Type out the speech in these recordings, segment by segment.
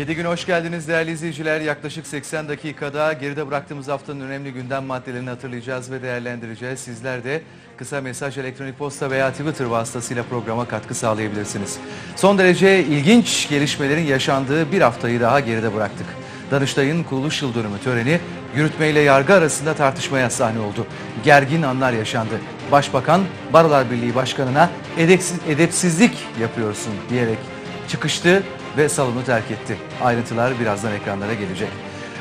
7 gün hoş geldiniz değerli izleyiciler. Yaklaşık 80 dakikada geride bıraktığımız haftanın önemli gündem maddelerini hatırlayacağız ve değerlendireceğiz. Sizler de kısa mesaj, elektronik posta veya Twitter vasıtasıyla programa katkı sağlayabilirsiniz. Son derece ilginç gelişmelerin yaşandığı bir haftayı daha geride bıraktık. Danıştay'ın kuruluş yıl dönümü töreni yürütme ile yargı arasında tartışmaya sahne oldu. Gergin anlar yaşandı. Başbakan Barolar Birliği Başkanı'na edepsiz, edepsizlik yapıyorsun diyerek çıkıştı ve salonu terk etti. Ayrıntılar birazdan ekranlara gelecek.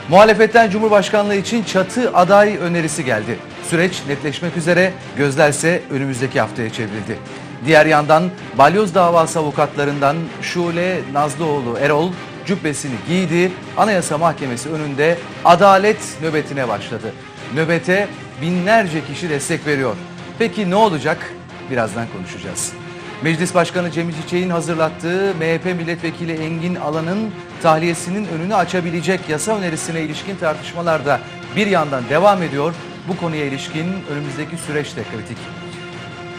Muhalefetten Cumhurbaşkanlığı için çatı aday önerisi geldi. Süreç netleşmek üzere, gözlerse önümüzdeki haftaya çevrildi. Diğer yandan balyoz davası avukatlarından Şule Nazlıoğlu Erol cübbesini giydi. Anayasa Mahkemesi önünde adalet nöbetine başladı. Nöbete binlerce kişi destek veriyor. Peki ne olacak? Birazdan konuşacağız. Meclis Başkanı Cemil Çiçek'in hazırlattığı MHP Milletvekili Engin Alan'ın tahliyesinin önünü açabilecek yasa önerisine ilişkin tartışmalar da bir yandan devam ediyor. Bu konuya ilişkin önümüzdeki süreç de kritik.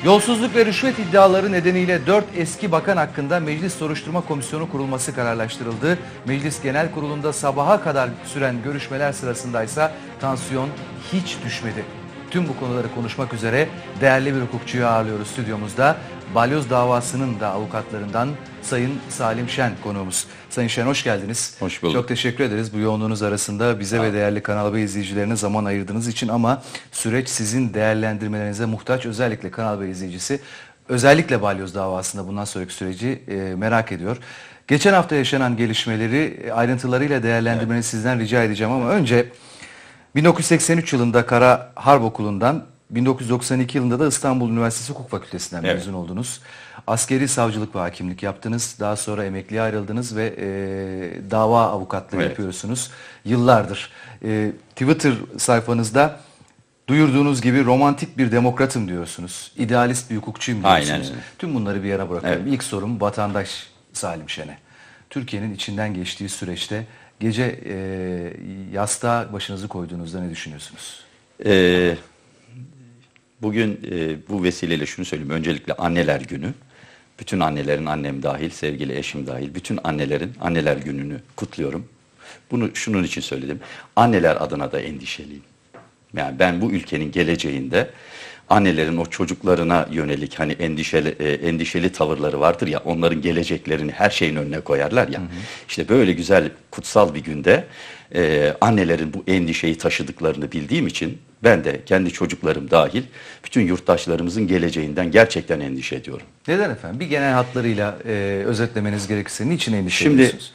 Yolsuzluk ve rüşvet iddiaları nedeniyle 4 eski bakan hakkında Meclis Soruşturma Komisyonu kurulması kararlaştırıldı. Meclis Genel Kurulu'nda sabaha kadar süren görüşmeler sırasındaysa tansiyon hiç düşmedi. Tüm bu konuları konuşmak üzere değerli bir hukukçuyu ağırlıyoruz stüdyomuzda. Balyoz davasının da avukatlarından Sayın Salim Şen konuğumuz. Sayın Şen hoş geldiniz. Hoş bulduk. Çok teşekkür ederiz bu yoğunluğunuz arasında bize ve değerli Kanal B izleyicilerine zaman ayırdığınız için ama süreç sizin değerlendirmelerinize muhtaç özellikle Kanal B izleyicisi özellikle Balyoz davasında bundan sonraki süreci e, merak ediyor. Geçen hafta yaşanan gelişmeleri e, ayrıntılarıyla değerlendirmenizi sizden rica edeceğim ama önce 1983 yılında Kara Harp Okulu'ndan 1992 yılında da İstanbul Üniversitesi Hukuk Fakültesinden Evet. mezun oldunuz. Askeri savcılık ve hakimlik yaptınız. Daha sonra emekliye ayrıldınız ve e, dava avukatlığı Evet. yapıyorsunuz yıllardır. E, Twitter sayfanızda duyurduğunuz gibi romantik bir demokratım diyorsunuz. İdealist bir hukukçuyum Aynen diyorsunuz. öyle. Tüm bunları bir yana bırakalım. Evet. İlk sorum vatandaş Salim Şen'e. Türkiye'nin içinden geçtiği süreçte gece e, yastığa başınızı koyduğunuzda ne düşünüyorsunuz? Ee, bugün e, bu vesileyle şunu söyleyeyim. Öncelikle anneler günü. Bütün annelerin annem dahil, sevgili eşim dahil, bütün annelerin anneler gününü kutluyorum. Bunu şunun için söyledim. Anneler adına da endişeliyim. Yani ben bu ülkenin geleceğinde annelerin o çocuklarına yönelik hani endişeli e, endişeli tavırları vardır ya onların geleceklerini her şeyin önüne koyarlar ya. İşte böyle güzel kutsal bir günde e, annelerin bu endişeyi taşıdıklarını bildiğim için ben de kendi çocuklarım dahil bütün yurttaşlarımızın geleceğinden gerçekten endişe ediyorum. Neden efendim? Bir genel hatlarıyla e, özetlemeniz gerekirse niçin endişe Şimdi- ediyorsunuz?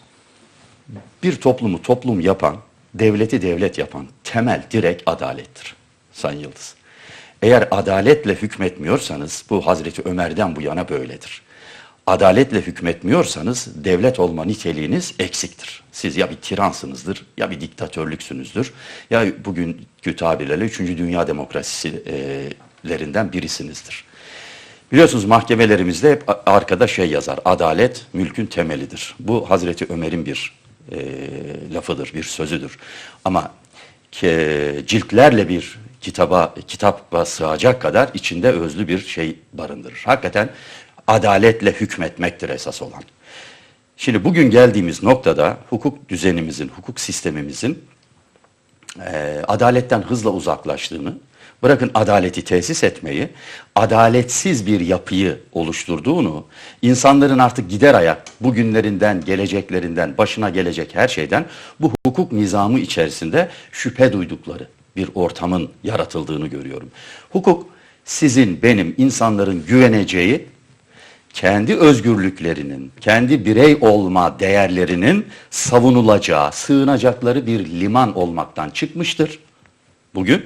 Bir toplumu toplum yapan, devleti devlet yapan temel direk adalettir Sayın Yıldız. Eğer adaletle hükmetmiyorsanız bu Hazreti Ömer'den bu yana böyledir. Adaletle hükmetmiyorsanız devlet olma niteliğiniz eksiktir. Siz ya bir tiransınızdır ya bir diktatörlüksünüzdür ya bugünkü tabirlerle 3. Dünya demokrasilerinden birisinizdir. Biliyorsunuz mahkemelerimizde hep arkada şey yazar. Adalet mülkün temelidir. Bu Hazreti Ömer'in bir e, lafıdır, bir sözüdür. Ama ke, ciltlerle bir kitaba kitaba sığacak kadar içinde özlü bir şey barındırır. Hakikaten adaletle hükmetmektir esas olan. Şimdi bugün geldiğimiz noktada hukuk düzenimizin, hukuk sistemimizin e, adaletten hızla uzaklaştığını, bırakın adaleti tesis etmeyi, adaletsiz bir yapıyı oluşturduğunu, insanların artık gider ayak bugünlerinden, geleceklerinden, başına gelecek her şeyden bu hukuk nizamı içerisinde şüphe duydukları bir ortamın yaratıldığını görüyorum. Hukuk sizin, benim, insanların güveneceği kendi özgürlüklerinin, kendi birey olma değerlerinin savunulacağı, sığınacakları bir liman olmaktan çıkmıştır. Bugün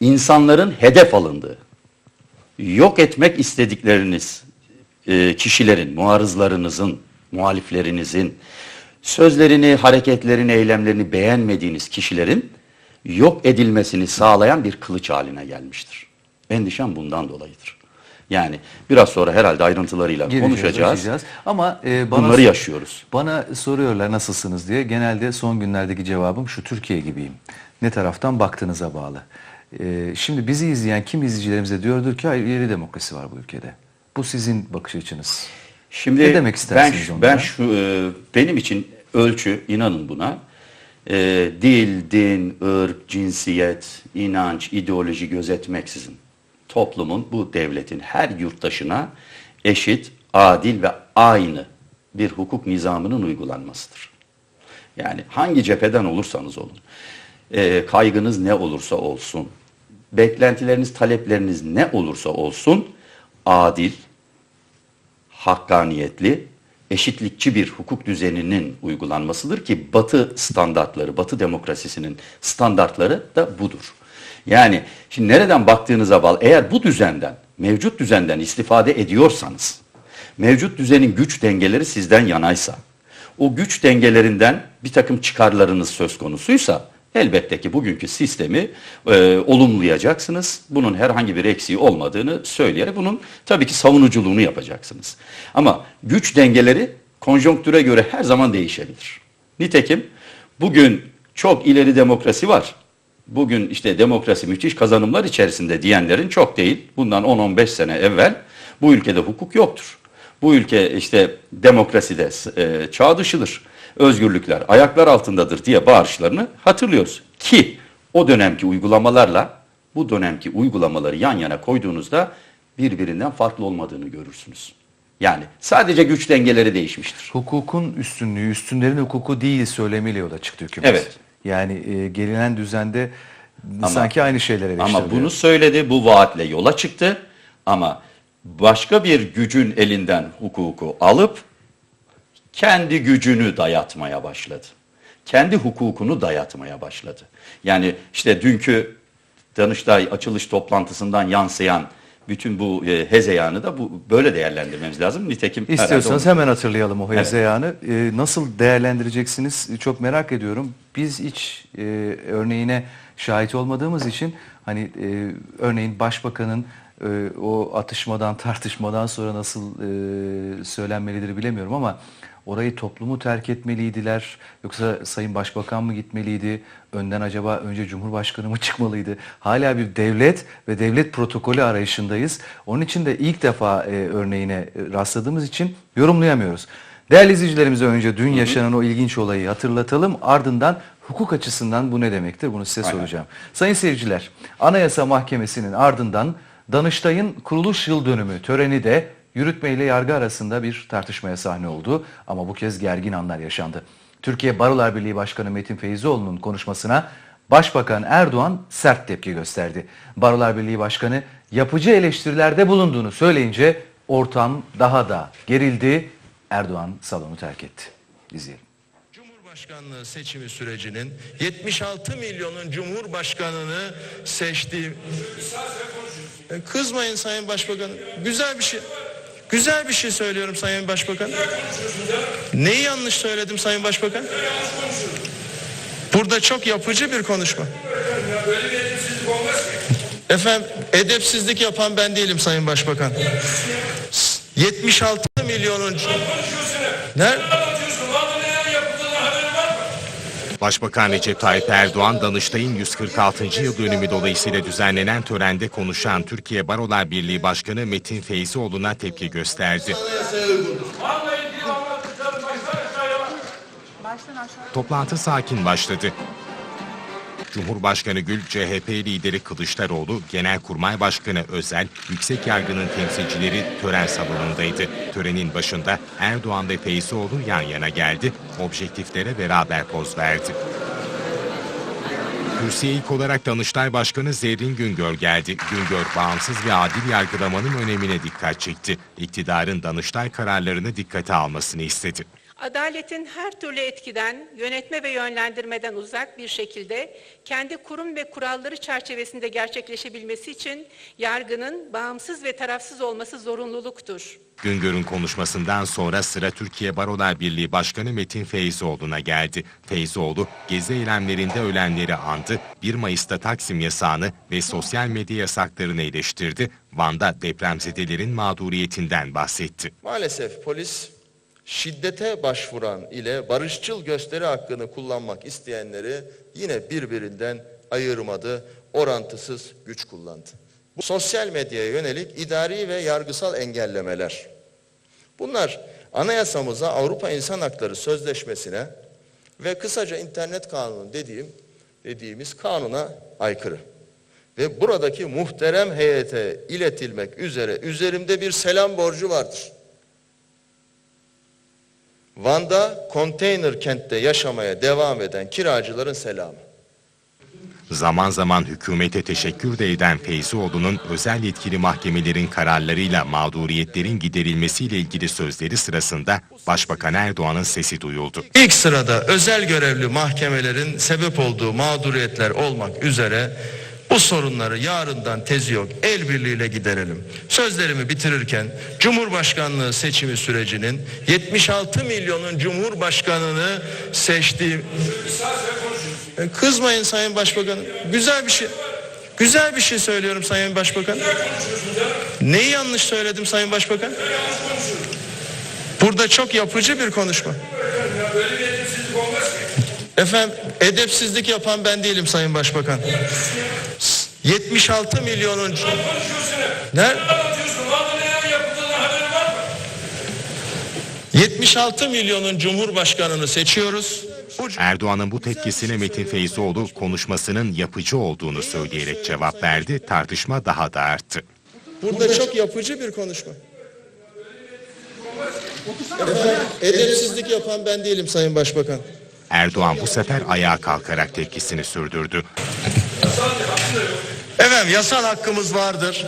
insanların hedef alındığı, yok etmek istedikleriniz e, kişilerin, muarızlarınızın, muhaliflerinizin, sözlerini, hareketlerini, eylemlerini beğenmediğiniz kişilerin yok edilmesini sağlayan bir kılıç haline gelmiştir. Endişem bundan dolayıdır. Yani biraz sonra herhalde ayrıntılarıyla Gireceğiz, konuşacağız. açacağız. Ama e, bana, Bunları yaşıyoruz. Bana soruyorlar nasılsınız diye. Genelde son günlerdeki cevabım şu Türkiye gibiyim. Ne taraftan baktığınıza bağlı. E, şimdi bizi izleyen kim izleyicilerimize diyordur ki hayır ileri demokrasi var bu ülkede. Bu sizin bakış açınız. Şimdi Ne demek ben, istersiniz onlara? ben şu e, benim için ölçü, inanın buna, e, dil, din, ırk, cinsiyet, inanç, ideoloji gözetmeksizin toplumun bu devletin her yurttaşına eşit, adil ve aynı bir hukuk nizamının uygulanmasıdır. Yani hangi cepheden olursanız olun, e, kaygınız ne olursa olsun, beklentileriniz, talepleriniz ne olursa olsun, adil, hakkaniyetli, eşitlikçi bir hukuk düzeninin uygulanmasıdır ki Batı standartları, Batı demokrasisinin standartları da budur. Yani şimdi nereden baktığınıza bağlı, eğer bu düzenden, mevcut düzenden istifade ediyorsanız, mevcut düzenin güç dengeleri sizden yanaysa, o güç dengelerinden bir takım çıkarlarınız söz konusuysa elbette ki bugünkü sistemi e, olumlayacaksınız. Bunun herhangi bir eksiği olmadığını söyleyerek bunun tabii ki savunuculuğunu yapacaksınız. Ama güç dengeleri konjonktüre göre her zaman değişebilir. Nitekim bugün çok ileri demokrasi var. Bugün işte demokrasi müthiş kazanımlar içerisinde diyenlerin çok değil. Bundan 10-15 sene evvel bu ülkede hukuk yoktur. Bu ülke işte demokraside e, çağ dışıdır. Özgürlükler ayaklar altındadır diye bağırışlarını hatırlıyoruz. Ki o dönemki uygulamalarla bu dönemki uygulamaları yan yana koyduğunuzda birbirinden farklı olmadığını görürsünüz. Yani sadece güç dengeleri değişmiştir. Hukukun üstünlüğü, üstünlerin hukuku değil söylemiyle yola çıktı hükümet. Evet. Yani e, gelinen düzende sanki aynı şeylere Ama bunu söyledi, bu vaatle yola çıktı. Ama başka bir gücün elinden hukuku alıp kendi gücünü dayatmaya başladı. Kendi hukukunu dayatmaya başladı. Yani işte dünkü Danıştay açılış toplantısından yansıyan bütün bu e, hezeyanı da bu böyle değerlendirmemiz lazım. Nitekim İstiyorsanız onu- hemen hatırlayalım o Evet. hezeyanı. Ee, nasıl değerlendireceksiniz çok merak ediyorum. Biz hiç e, örneğine şahit olmadığımız için hani e, örneğin başbakanın e, o atışmadan tartışmadan sonra nasıl e, söylenmelidir bilemiyorum ama orayı toplumu terk etmeliydiler yoksa Sayın Başbakan mı gitmeliydi? Önden acaba önce Cumhurbaşkanı mı çıkmalıydı? Hala bir devlet ve devlet protokolü arayışındayız. Onun için de ilk defa e, örneğine e, rastladığımız için yorumlayamıyoruz. Değerli izleyicilerimize önce dün yaşanan o ilginç olayı hatırlatalım. Ardından hukuk açısından bu ne demektir? Bunu size Aynen. soracağım. Sayın seyirciler, Anayasa Mahkemesi'nin ardından Danıştay'ın kuruluş yıl dönümü töreni de yürütme ile yargı arasında bir tartışmaya sahne oldu. Ama bu kez gergin anlar yaşandı. Türkiye Barolar Birliği Başkanı Metin Feyzioğlu'nun konuşmasına Başbakan Erdoğan sert tepki gösterdi. Barolar Birliği Başkanı yapıcı eleştirilerde bulunduğunu söyleyince ortam daha da gerildi. Erdoğan salonu terk etti. İzleyelim. Cumhurbaşkanlığı seçimi sürecinin 76 milyonun Cumhurbaşkanını seçtiği... E, Kızmayın Sayın Başbakan. Güzel bir şey. Güzel bir şey söylüyorum Sayın Başbakan. Neyi yanlış söyledim Sayın Başbakan? Burada çok yapıcı bir konuşma. Efendim edepsizlik yapan ben değilim Sayın Başbakan. 76 milyonun... Nerede? Başbakan Recep Tayyip Erdoğan, Danıştay'ın 146. yıl dönümü dolayısıyla düzenlenen törende konuşan Türkiye Barolar Birliği Başkanı Metin Feyzioğlu'na tepki gösterdi. Toplantı sakin başladı. Cumhurbaşkanı Gül, CHP lideri Kılıçdaroğlu, Genelkurmay Başkanı Özel, Yüksek Yargı'nın temsilcileri tören salonundaydı. Törenin başında Erdoğan ve Feyzioğlu yan yana geldi, objektiflere beraber poz verdi. Kürsüye ilk olarak Danıştay Başkanı Zerrin Güngör geldi. Güngör, bağımsız ve adil yargılamanın önemine dikkat çekti. İktidarın Danıştay kararlarını dikkate almasını istedi. Adaletin her türlü etkiden, yönetme ve yönlendirmeden uzak bir şekilde kendi kurum ve kuralları çerçevesinde gerçekleşebilmesi için yargının bağımsız ve tarafsız olması zorunluluktur. Güngör'ün konuşmasından sonra sıra Türkiye Barolar Birliği Başkanı Metin Feyzoğlu'na geldi. Feyzoğlu, gezi eylemlerinde ölenleri andı, 1 Mayıs'ta Taksim yasağını ve sosyal medya yasaklarını eleştirdi, Van'da depremzedelerin mağduriyetinden bahsetti. Maalesef polis şiddete başvuran ile barışçıl gösteri hakkını kullanmak isteyenleri yine birbirinden ayırmadı, orantısız güç kullandı. Bu sosyal medyaya yönelik idari ve yargısal engellemeler. Bunlar anayasamıza, Avrupa İnsan Hakları Sözleşmesi'ne ve kısaca internet kanunu dediğim dediğimiz kanuna aykırı. Ve buradaki muhterem heyete iletilmek üzere üzerimde bir selam borcu vardır. Van'da konteyner kentte yaşamaya devam eden kiracıların selamı. Zaman zaman hükümete teşekkür de eden Feyzioğlu'nun özel yetkili mahkemelerin kararlarıyla mağduriyetlerin giderilmesiyle ilgili sözleri sırasında Başbakan Erdoğan'ın sesi duyuldu. İlk sırada özel görevli mahkemelerin sebep olduğu mağduriyetler olmak üzere bu sorunları yarından tezi yok el birliğiyle giderelim. Sözlerimi bitirirken Cumhurbaşkanlığı seçimi sürecinin 76 milyonun Cumhurbaşkanını seçtiği... E, Kızmayın Sayın Başbakanım. Güzel bir şey. Güzel bir şey söylüyorum Sayın Başbakan. Neyi yanlış söyledim Sayın Başbakan? Burada çok yapıcı bir konuşma. Efendim edepsizlik yapan ben değilim Sayın Başbakan. 76 milyonun... Ne? 76 milyonun cumhurbaşkanını seçiyoruz. Erdoğan'ın bu tepkisine Metin Feyzioğlu konuşmasının yapıcı olduğunu söyleyerek cevap verdi. Tartışma daha da arttı. Burada çok yapıcı bir konuşma. Efendim, edepsizlik yapan ben değilim Sayın Başbakan. Erdoğan bu sefer ayağa kalkarak tepkisini sürdürdü. Efendim yasal hakkımız vardır.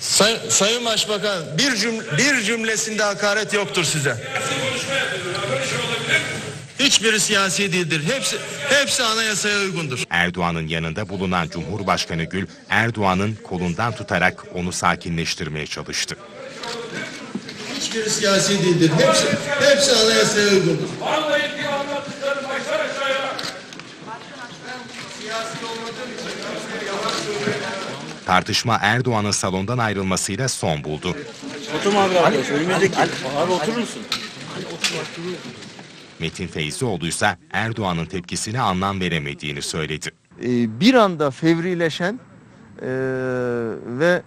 Say, Sayın Başbakan bir, cümle, bir cümlesinde hakaret yoktur size. Hiçbiri siyasi değildir. Hepsi, hepsi anayasaya uygundur. Erdoğan'ın yanında bulunan Cumhurbaşkanı Gül, Erdoğan'ın kolundan tutarak onu sakinleştirmeye çalıştı. Hiçbiri siyasi değildir. Hepsi, hepsi anayasaya uygundur. Tartışma Erdoğan'ın salondan ayrılmasıyla son buldu. Oturma abi arkadaş önümüzdeki. Abi oturur musun? Metin Feyzioğlu ise Erdoğan'ın tepkisine anlam veremediğini söyledi. e, bir anda fevrileşen e, ve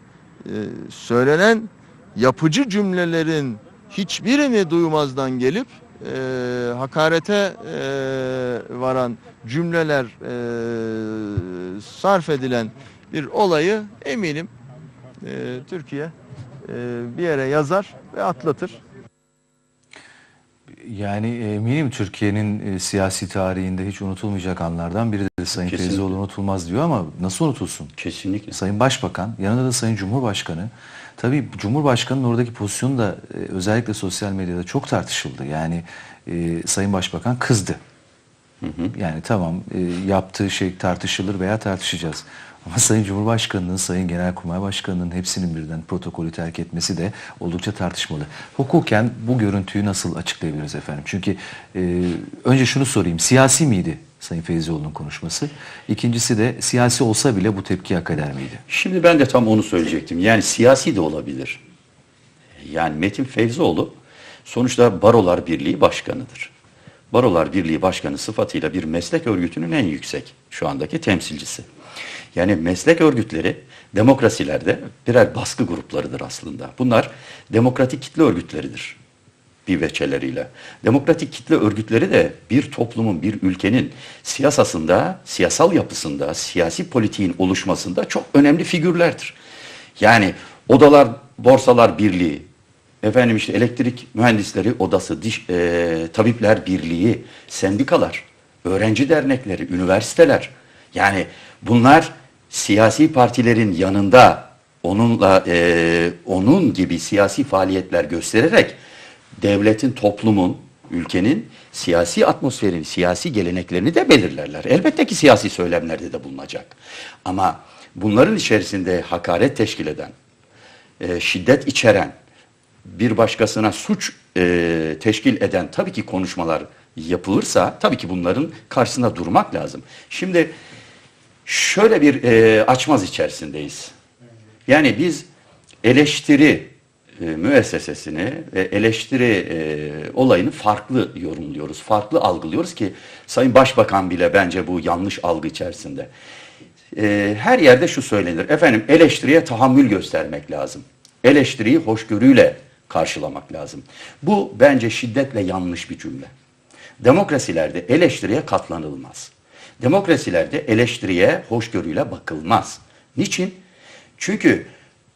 e, söylenen yapıcı cümlelerin hiçbirini duymazdan gelip e, hakarete e, varan cümleler e, sarf edilen bir olayı eminim e, Türkiye e, bir yere yazar ve atlatır. Yani eminim Türkiye'nin e, siyasi tarihinde hiç unutulmayacak anlardan biridir. Sayın Kesinlikle. Unutulmaz diyor ama nasıl unutulsun? Kesinlikle. Sayın Başbakan, yanında da Sayın Cumhurbaşkanı. Tabii Cumhurbaşkanı'nın oradaki pozisyonu da e, özellikle sosyal medyada çok tartışıldı. Yani e, Sayın Başbakan kızdı. Yani tamam e, yaptığı şey tartışılır veya tartışacağız. Ama Sayın Cumhurbaşkanı'nın, Sayın Genelkurmay Başkanı'nın hepsinin birden protokolü terk etmesi de oldukça tartışmalı. Hukuken bu görüntüyü nasıl açıklayabiliriz efendim? Çünkü e, önce şunu sorayım. Siyasi miydi Sayın Feyzioğlu'nun konuşması? İkincisi de siyasi olsa bile bu tepki hak eder miydi? Şimdi ben de tam onu söyleyecektim. Yani siyasi de olabilir. Yani Metin Feyzoğlu sonuçta Barolar Birliği Başkanı'dır. Barolar Birliği Başkanı sıfatıyla bir meslek örgütünün en yüksek şu andaki temsilcisi. Yani meslek örgütleri demokrasilerde birer baskı gruplarıdır aslında. Bunlar demokratik kitle örgütleridir bir veçeleriyle. Demokratik kitle örgütleri de bir toplumun, bir ülkenin siyasasında, siyasal yapısında, siyasi politiğin oluşmasında çok önemli figürlerdir. Yani odalar, borsalar birliği, efendim işte elektrik mühendisleri odası, diş, e, tabipler birliği, sendikalar, öğrenci dernekleri, üniversiteler. Yani bunlar siyasi partilerin yanında onunla e, onun gibi siyasi faaliyetler göstererek devletin, toplumun, ülkenin siyasi atmosferini, siyasi geleneklerini de belirlerler. Elbette ki siyasi söylemlerde de bulunacak. Ama bunların içerisinde hakaret teşkil eden, e, şiddet içeren, bir başkasına suç e, teşkil eden tabii ki konuşmalar yapılırsa tabii ki bunların karşısında durmak lazım. Şimdi şöyle bir e, açmaz içerisindeyiz. Yani biz eleştiri e, müessesesini ve eleştiri e, olayını farklı yorumluyoruz, farklı algılıyoruz ki Sayın Başbakan bile bence bu yanlış algı içerisinde. E, her yerde şu söylenir, efendim eleştiriye tahammül göstermek lazım. Eleştiriyi hoşgörüyle karşılamak lazım. Bu bence şiddetle yanlış bir cümle. Demokrasilerde eleştiriye katlanılmaz. Demokrasilerde eleştiriye hoşgörüyle bakılmaz. Niçin? Çünkü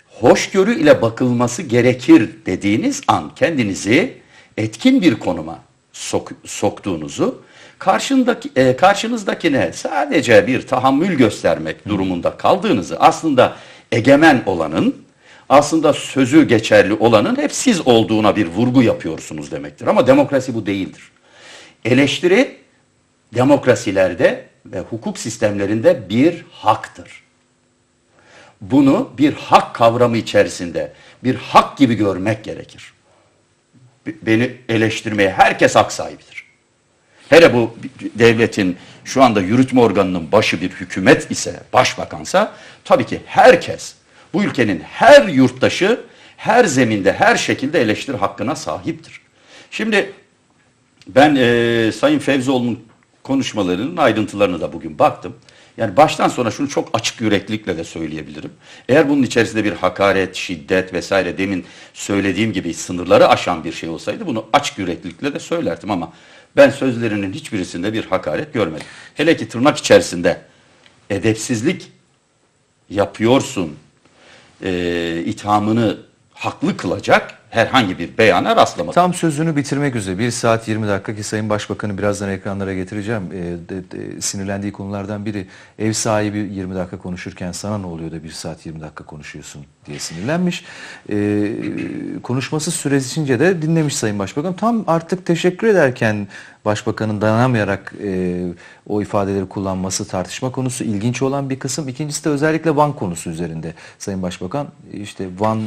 hoşgörü ile bakılması gerekir dediğiniz an kendinizi etkin bir konuma sok- soktuğunuzu, karşındaki, e, karşınızdakine sadece bir tahammül göstermek durumunda kaldığınızı aslında egemen olanın, aslında sözü geçerli olanın hep siz olduğuna bir vurgu yapıyorsunuz demektir. Ama demokrasi bu değildir. Eleştiri demokrasilerde ve hukuk sistemlerinde bir haktır. Bunu bir hak kavramı içerisinde bir hak gibi görmek gerekir. Beni eleştirmeye herkes hak sahibidir. Hele bu devletin şu anda yürütme organının başı bir hükümet ise, başbakansa tabii ki herkes, bu ülkenin her yurttaşı her zeminde, her şekilde eleştiri hakkına sahiptir. Şimdi ben e, Sayın Fevzioğlu'nun konuşmalarının ayrıntılarına da bugün baktım. Yani baştan sona şunu çok açık yüreklilikle de söyleyebilirim. Eğer bunun içerisinde bir hakaret, şiddet vesaire demin söylediğim gibi sınırları aşan bir şey olsaydı bunu açık yüreklilikle de söylerdim ama ben sözlerinin hiçbirisinde bir hakaret görmedim. Hele ki tırnak içerisinde edepsizlik yapıyorsun e, ithamını haklı kılacak herhangi bir beyana rastlamadım. Tam sözünü bitirmek üzere 1 saat 20 dakika ki Sayın Başbakan'ı birazdan ekranlara getireceğim. Ee, de- de- sinirlendiği konulardan biri ev sahibi 20 dakika konuşurken sana ne oluyor da 1 saat 20 dakika konuşuyorsun diye sinirlenmiş. Ee, konuşması süresince de dinlemiş Sayın Başbakan. Tam artık teşekkür ederken Başbakanın dayanamayarak e, o ifadeleri kullanması tartışma konusu ilginç olan bir kısım. İkincisi de özellikle Van konusu üzerinde Sayın Başbakan işte Van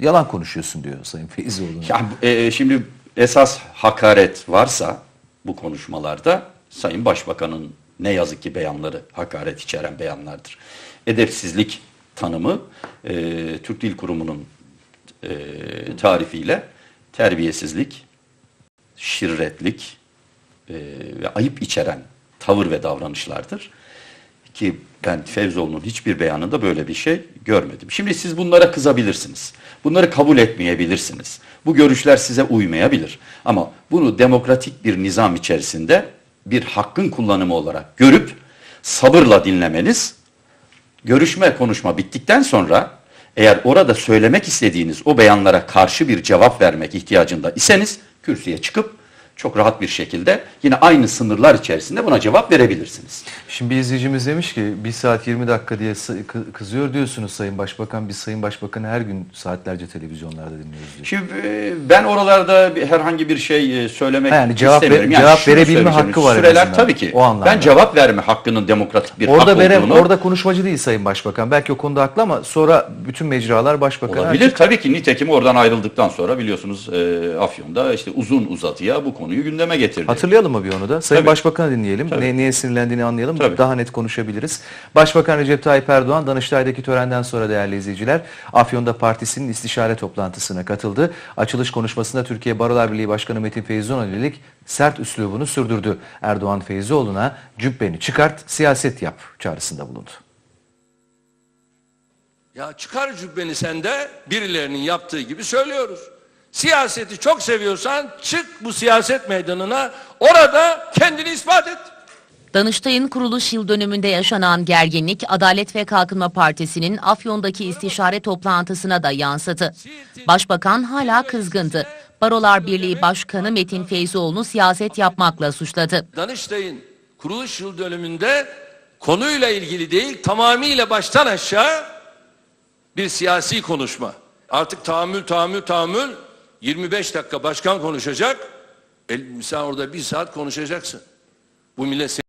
yalan konuşuyorsun diyor Sayın Feyzioğlu'na. Ya, e, şimdi esas hakaret varsa bu konuşmalarda Sayın Başbakan'ın ne yazık ki beyanları hakaret içeren beyanlardır. Edepsizlik tanımı e, Türk Dil Kurumu'nun e, tarifiyle terbiyesizlik, şirretlik e, ve ayıp içeren tavır ve davranışlardır. Ki ben Fevzoğlu'nun hiçbir beyanında böyle bir şey görmedim. Şimdi siz bunlara kızabilirsiniz. Bunları kabul etmeyebilirsiniz. Bu görüşler size uymayabilir. Ama bunu demokratik bir nizam içerisinde bir hakkın kullanımı olarak görüp sabırla dinlemeniz, görüşme konuşma bittikten sonra eğer orada söylemek istediğiniz o beyanlara karşı bir cevap vermek ihtiyacında iseniz kürsüye çıkıp çok rahat bir şekilde yine aynı sınırlar içerisinde buna cevap verebilirsiniz. Şimdi bir izleyicimiz demiş ki 1 saat 20 dakika diye kızıyor diyorsunuz Sayın Başbakan. Biz Sayın Başbakan'ı her gün saatlerce televizyonlarda dinliyoruz diyor. Şimdi e, ben oralarda herhangi bir şey e, söylemek Yani cevap ver- istemiyorum. cevap verebilme hakkı var Süreler tabii ki. O anlamda. Ben cevap verme hakkının demokratik bir Orada hak vere, olduğunu orada konuşmacı değil Sayın Başbakan. Belki o konuda haklı ama sonra bütün mecralar Başbakan'a olabilir. Tabii ki nitekim oradan ayrıldıktan sonra biliyorsunuz e, Afyon'da işte uzun uzatıya bu konuyu gündeme getirdi. Hatırlayalım mı bir onu da? Sayın Tabii. Başbakan'ı dinleyelim. Tabii. Ne, niye sinirlendiğini anlayalım. Tabii. Daha net konuşabiliriz. Başbakan Recep Tayyip Erdoğan Danıştay'daki törenden sonra değerli izleyiciler Afyon'da partisinin istişare toplantısına katıldı. Açılış konuşmasında Türkiye Barolar Birliği Başkanı Metin Feyzoğlu'na yönelik sert üslubunu sürdürdü. Erdoğan Feyzoğlu'na cübbeni çıkart siyaset yap çağrısında bulundu. Ya çıkar cübbeni sen de birilerinin yaptığı gibi söylüyoruz. Siyaseti çok seviyorsan çık bu siyaset meydanına orada kendini ispat et. Danıştay'ın kuruluş yıl dönümünde yaşanan gerginlik Adalet ve Kalkınma Partisi'nin Afyon'daki istişare toplantısına da yansıdı. Başbakan hala kızgındı. Barolar Birliği Başkanı Metin Feyzoğlu'nu siyaset yapmakla suçladı. Danıştay'ın kuruluş yıl dönümünde konuyla ilgili değil tamamıyla baştan aşağı bir siyasi konuşma. Artık tahammül tahammül tahammül 25 dakika başkan konuşacak. E, sen orada bir saat konuşacaksın. Bu millet